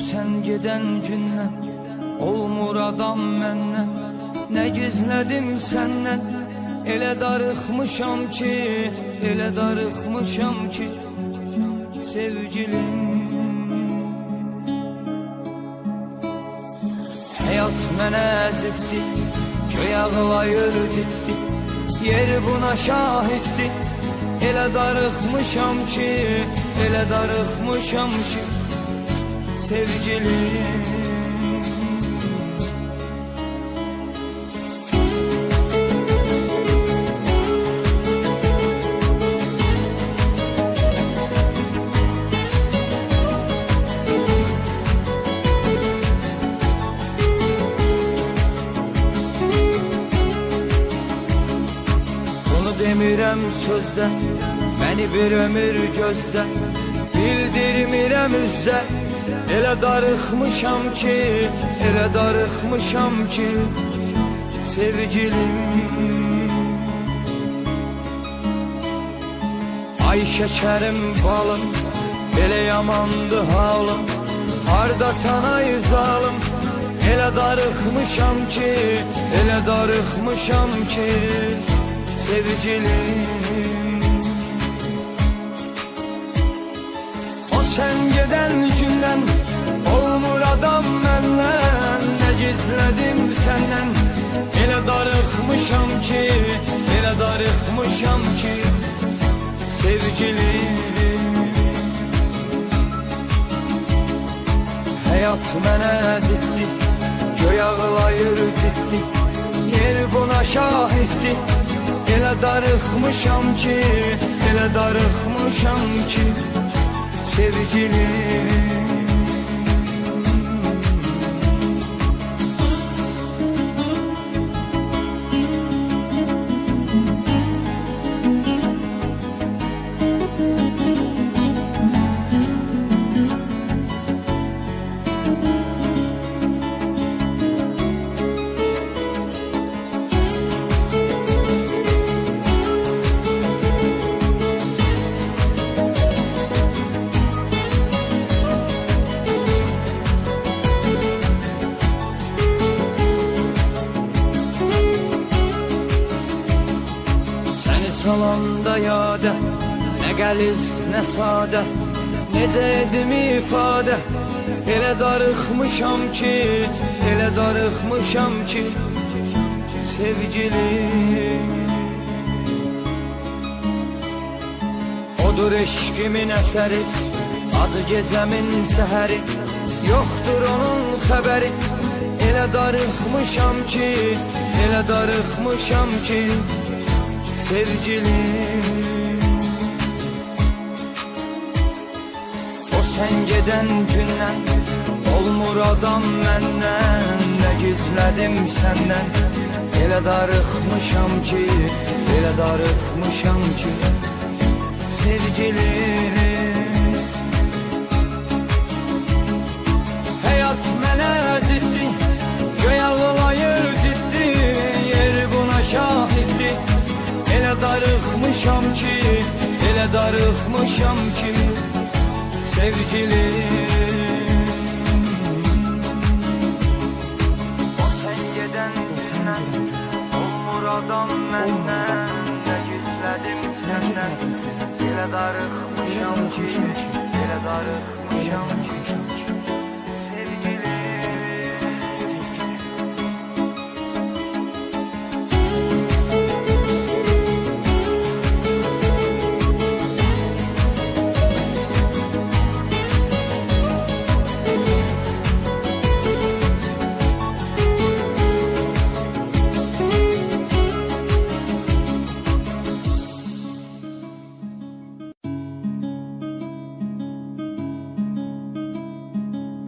Sen giden gündən Olmur adam məndən Nə gizlədim səndən Elə darıxmışam ki Elə darıxmışam ki Sevgilim. Həyat mənə əzitdi Köy ağlayır ciddi Yer buna şahiddi Elə darıxmışam ki Elə darıxmışam ki Sevgilim demirəm sözdə Məni bir ömür gözdə Bildirmirəm üzdə Elə darıxmışam ki Elə darıxmışam ki Sevgilim. Ay şəkərim balım Elə yamandı halım Harda sana zalım Elə darıxmışam ki Elə darıxmışam ki Sevgilim sen giden günden Olmur adam benden. Ne gizledim senden Elə darıxmışam ki Elə darıxmışam ki Sevgilim. Hayat mənə əzitdi Göy ağlayır ciddi Yer buna şahiddi Elə darıxmışam ki Elə darıxmışam ki Sevgilim salanda yada Nə qəliz, nə sadə Necə edim ifadə Elə darıxmışam ki Elə darıxmışam ki Sevgilim Odur eşkimin əsəri Acı gecəmin səhəri Yoxdur onun xəbəri Elə darıxmışam ki Elə darıxmışam ki Sevgilim O sen giden gündən Olmur adam məndən Nə gizlədim səndən Elə darıxmışam ki Elə darıxmışam ki Sevgilim darıxmışam ki Elə darıxmışam ki Sevgilim O sen geden gündən Olmur adam məndən Nə gizlədim səndən? Elə darıxmışam ki Elə Darıxmışam ki